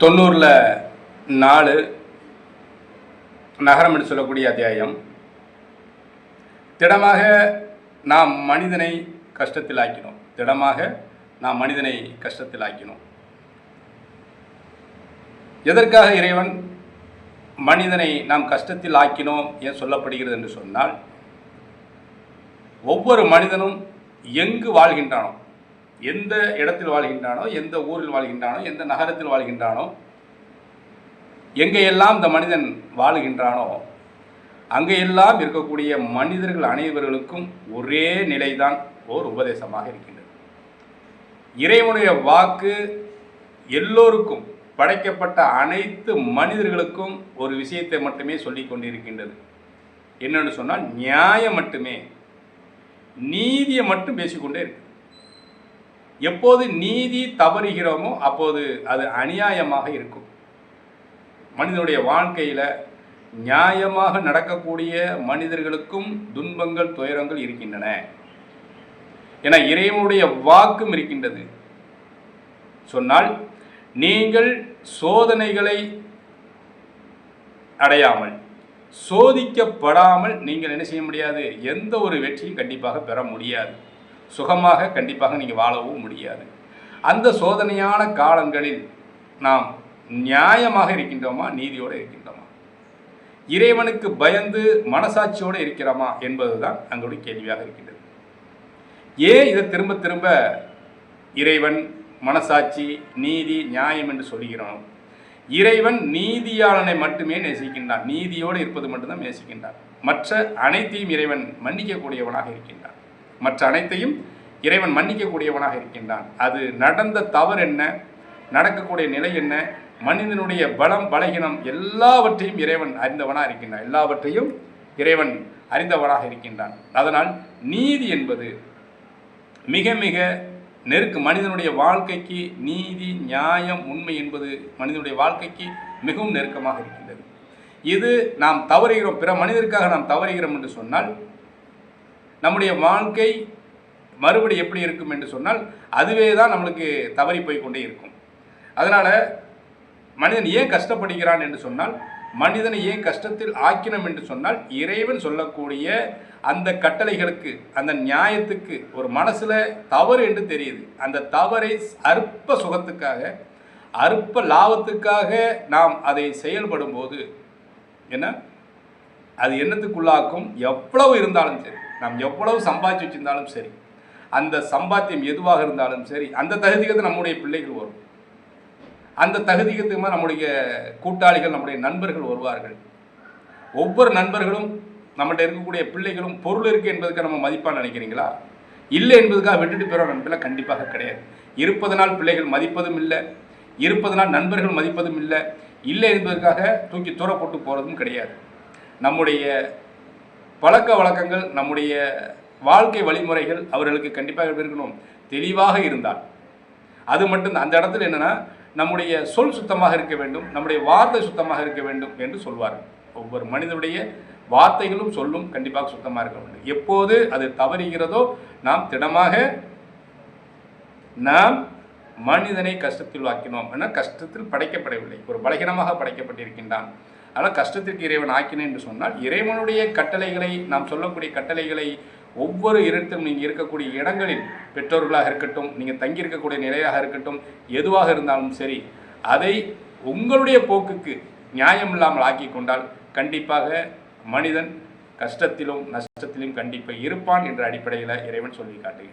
தொண்ணூறில் நாலு நகரம் என்று சொல்லக்கூடிய அத்தியாயம். திடமாக நாம் மனிதனை கஷ்டத்தில் ஆக்கினோம் திடமாக நாம் மனிதனை கஷ்டத்தில் ஆக்கினோம் எதற்காக இறைவன் மனிதனை நாம் கஷ்டத்தில் ஆக்கினோம் ஏன் சொல்லப்படுகிறது என்று சொன்னால் ஒவ்வொரு மனிதனும் எங்கு வாழ்கின்றானோ எந்த இடத்தில் வாழ்கின்றானோ எந்த ஊரில் வாழ்கின்றானோ எந்த நகரத்தில் வாழ்கின்றானோ எங்கெல்லாம் இந்த மனிதன் வாழுகின்றானோ அங்கேயெல்லாம் இருக்கக்கூடிய மனிதர்கள் அனைவர்களுக்கும் ஒரே நிலைதான் ஓர் உபதேசமாக இருக்கின்றது. இறைவனுடைய வாக்கு எல்லோருக்கும் படைக்கப்பட்ட அனைத்து மனிதர்களுக்கும் ஒரு விஷயத்தை மட்டுமே சொல்லிக் கொண்டிருக்கின்றது. என்னென்னு சொன்னால் நியாயம் மட்டுமே நீதியை மட்டும் பேசிக்கொண்டே இருக்கு. எப்போது நீதி தவறுகிறோமோ அப்போது அது அநியாயமாக இருக்கும். மனிதனுடைய வாழ்க்கையில் நியாயமாக நடக்கக்கூடிய மனிதர்களுக்கும் துன்பங்கள் துயரங்கள் இருக்கின்றன. என இறைவனுடைய வாக்கும் இருக்கின்றது. சொன்னால் நீங்கள் சோதனைகளை அடையாமல் சோதிக்கப்படாமல் நீங்கள் என்ன செய்ய முடியாது? எந்த ஒரு வெற்றியும் கண்டிப்பாக பெற முடியாது. சுகமாக கண்டிப்பாக நீங்கள் வாழவும் முடியாது. அந்த சோதனையான காலங்களில் நாம் நியாயமாக இருக்கின்றோமா? நீதியோடு இருக்கின்றோமா? இறைவனுக்கு பயந்து மனசாட்சியோடு இருக்கிறோமா? என்பதுதான் அங்களுடைய கேள்வியாக இருக்கின்றது. ஏன் இதை திரும்ப திரும்ப இறைவன் மனசாட்சி நீதி நியாயம் என்று சொல்கிறோம்? இறைவன் நீதியாளனை மட்டுமே நேசிக்கின்றான். நீதியோடு இருப்பது மட்டும்தான் நேசிக்கின்றான். மற்ற அனைத்தையும் இறைவன் மன்னிக்கக்கூடியவனாக இருக்கின்றான். மற்ற அனைத்தையும் இறைவன் மன்னிக்கக்கூடியவனாக இருக்கின்றான். அது நடந்த தவறு என்ன? நடக்கக்கூடிய நிலை என்ன? மனிதனுடைய பலம் பலகீனம் எல்லாவற்றையும் இறைவன் அறிந்தவனாக இருக்கின்றான். எல்லாவற்றையும் இறைவன் அறிந்தவனாக இருக்கின்றான். அதனால் நீதி என்பது மிக மிக நெருக்கு. மனிதனுடைய வாழ்க்கைக்கு நீதி நியாயம் உண்மை என்பது மனிதனுடைய வாழ்க்கைக்கு மிகவும் நெருக்கமாக இருக்கின்றது. இது நாம் தவறுகிறோம். பிற மனிதருக்காக நாம் தவறுகிறோம் என்று சொன்னால் நம்முடைய வாழ்க்கை மறுபடி எப்படி இருக்கும் என்று சொன்னால் அதுவே தான் நம்மளுக்கு தவறி போய் கொண்டே இருக்கும். அதனால் மனிதன் ஏன் கஷ்டப்படுகிறான் என்று சொன்னால் மனிதனை ஏன் கஷ்டத்தில் ஆக்கினம் என்று சொன்னால் இறைவன் சொல்லக்கூடிய அந்த கட்டளைகளுக்கு அந்த நியாயத்துக்கு ஒரு மனசில் தவறு என்று தெரியுது. அந்த தவறை அற்ப சுகத்துக்காக அற்ப லாபத்துக்காக நாம் அதை செயல்படும் போது என்ன? அது என்னத்துக்குள்ளாக்கும்? எவ்வளவு இருந்தாலும் சரி. நாம் எவ்வளவு சம்பாதிச்சு வச்சிருந்தாலும் சரி அந்த சம்பாத்தியம் எதுவாக இருந்தாலும் சரி அந்த தகுதிக்கு நம்முடைய பிள்ளைகள் வரும். அந்த தகுதிக்கு நம்முடைய கூட்டாளிகள் நம்முடைய நண்பர்கள் வருவார்கள். ஒவ்வொரு நண்பர்களும் நம்மகிட்ட இருக்கக்கூடிய பிள்ளைகளும் பொருள் இருக்குது என்பதுக்கு நம்ம மதிப்பாக நினைக்கிறீங்களா? இல்லை என்பதுக்காக விட்டுட்டு போகிற நண்பர்கள் கண்டிப்பாக கிடையாது. இருப்பதனால் பிள்ளைகள் மதிப்பதும் இல்லை இருப்பதனால் நண்பர்கள் மதிப்பதும் இல்லை இல்லை என்பதற்காக தூக்கி தூர போட்டு போகிறதும் கிடையாது. நம்முடைய பழக்க வழக்கங்கள் நம்முடைய வாழ்க்கை வழிமுறைகள் அவர்களுக்கு கண்டிப்பாக இருக்கணும். தெளிவாக இருந்தால். அது மட்டும் அந்த இடத்துல என்னென்னா நம்முடைய சொல் சுத்தமாக இருக்க வேண்டும் நம்முடைய வார்த்தை சுத்தமாக இருக்க வேண்டும் என்று சொல்வார்கள். ஒவ்வொரு மனிதனுடைய வார்த்தைகளும் சொல்லும் கண்டிப்பாக சுத்தமாக இருக்க வேண்டும். எப்போது அது தவறுகிறதோ நாம் திடமாக நாம் மனிதனை கஷ்டத்தில் வாக்கினோம் என கஷ்டத்தில் படைக்கப்படவில்லை. ஒரு பலகீனமாக படைக்கப்பட்டிருக்கின்றான். ஆனால் கஷ்டத்திற்கு இறைவன் ஆக்கினேன் என்று சொன்னால் இறைவனுடைய கட்டளைகளை நாம் சொல்லக்கூடிய கட்டளைகளை ஒவ்வொரு இடத்திலும் நீங்கள் இருக்கக்கூடிய இடங்களில் பெற்றோர்களாக இருக்கட்டும் நீங்கள் தங்கியிருக்கக்கூடிய நிலையாக இருக்கட்டும் எதுவாக இருந்தாலும் சரி அதை உங்களுடைய போக்குக்கு நியாயம் இல்லாமல் ஆக்கி கொண்டால் கண்டிப்பாக மனிதன் கஷ்டத்திலும் நஷ்டத்திலும் கண்டிப்பாக இருப்பான் என்ற அடிப்படையில் இறைவன் சொல்லி காட்டுகிறேன்